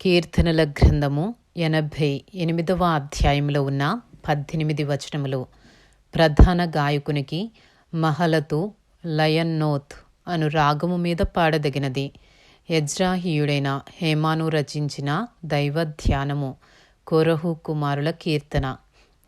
కీర్తనల గ్రంథము ఎనభై ఎనిమిదవ అధ్యాయంలో ఉన్న పద్దెనిమిది వచనములు. ప్రధాన గాయకునికి మహలతు లయన్నోత్ అను రాగము మీద పాడదగినది. యజ్రాహీయుడైన హేమాను రచించిన దైవ ధ్యానము కొరహు కుమారుల కీర్తన.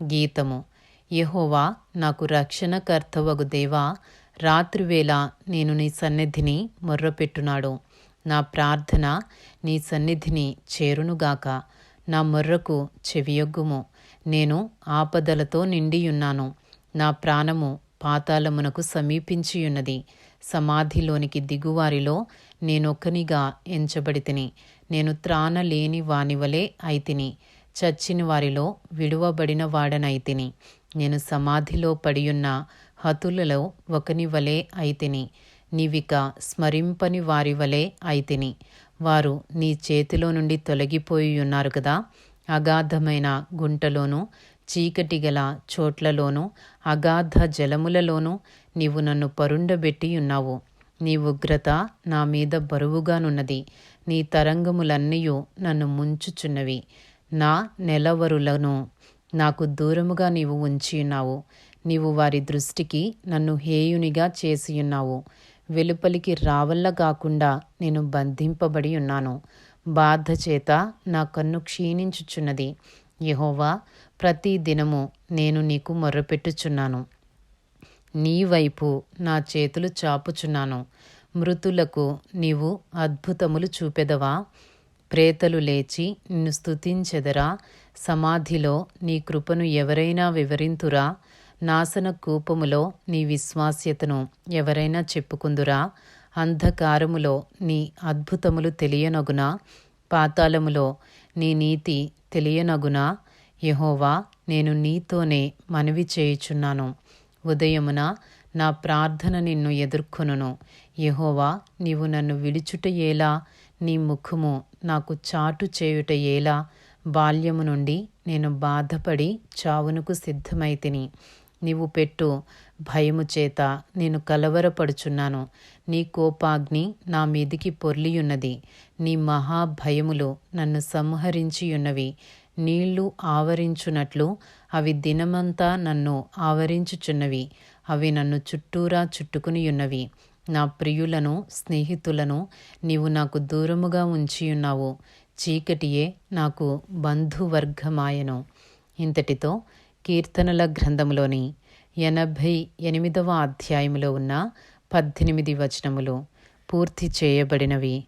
గీతము యహోవా నాకు రక్షణకర్తవగు దేవా రాత్రివేళ నేను నీ సన్నిధిని మొర్రపెట్టున్నాడు నా ప్రార్థన నీ సన్నిధిని చేరునుగాక. నా మొర్రకు చెవియొగ్గుము. నేను ఆపదలతో నిండియున్నాను. నా ప్రాణము పాతాళమునకు సమీపించియున్నది. సమాధిలోనికి దిగువారిలో నేనొక్కనిగా ఎంచబడితిని. నేను త్రాణలేని వానివలే అయితిని. చచ్చిన వారిలో విడువబడిన వాడనైతిని. నేను సమాధిలో పడియున్న హతులలో ఒకనివలే అయితిని. నీవిక స్మరింపని వారి వలె అయితిని. వారు నీ చేతిలో నుండి తొలగిపోయి ఉన్నారు కదా. అగాధమైన గుంటలోనూ చీకటి గల చోట్లలోనూ అగాధ జలములలోనూ నీవు నన్ను పరుండబెట్టి ఉన్నావు నీ ఉగ్రత నా మీద బరువుగానున్నది. నీ తరంగములన్నయూ నన్ను ముంచుచున్నవి. నా నెలవరులను నాకు దూరముగా నీవు ఉంచియున్నావు. నీవు వారి దృష్టికి నన్ను హేయునిగా చేసియున్నావు. వెలుపలికి రావల్ల కాకుండా నేను బంధింపబడి ఉన్నాను. బాధ చేత నా కన్ను క్షీణించుచున్నది. యహోవా ప్రతి దినము నేను నీకు మొర్రపెట్టుచున్నాను. నీ వైపు నా చేతులు చాపుచున్నాను. మృతులకు నీవు అద్భుతములు చూపెదవా? ప్రేతలు లేచి నిన్ను స్తుతించెదరా? సమాధిలో నీ కృపను ఎవరైనా వివరింతురా? నాశన కూపములో నీ విశ్వాస్యతను ఎవరైనా చెప్పుకుందురా? అంధకారములో నీ అద్భుతములు తెలియనగునా? పాతాళములో నీ నీతి తెలియనగునా? యహోవా నేను నీతోనే మనవి చేయుచున్నాను. ఉదయమున నా ప్రార్థన నిన్ను ఎదుర్కొనును. యహోవా నీవు నన్ను విడుచుట ఏలా? నీ ముఖము నాకు చాటు చేయుట ఏలా? బాల్యము నుండి నేను బాధపడి చావునకు సిద్ధమైతిని. నీవు పెట్టు. భయము చేత నేను కలవరపడుచున్నాను. నీ కోపాగ్ని నా మీదికి పొర్లియున్నది. నీ మహాభయములు నన్ను సంహరించియున్నవి. నీళ్ళు ఆవరించునట్లు అవి దినమంతా నన్ను ఆవరించుచున్నవి. అవి నన్ను చుట్టూరా చుట్టుకునియున్నవి. నా ప్రియులను స్నేహితులను నీవు నాకు దూరముగా ఉంచియున్నావు. చీకటియే నాకు బంధువర్గమాయను. ఇంతటితో కీర్తనల గ్రంథములోని ఎనభై ఎనిమిదవ అధ్యాయములో ఉన్న పద్దెనిమిది వచనములు పూర్తి చేయబడినవి.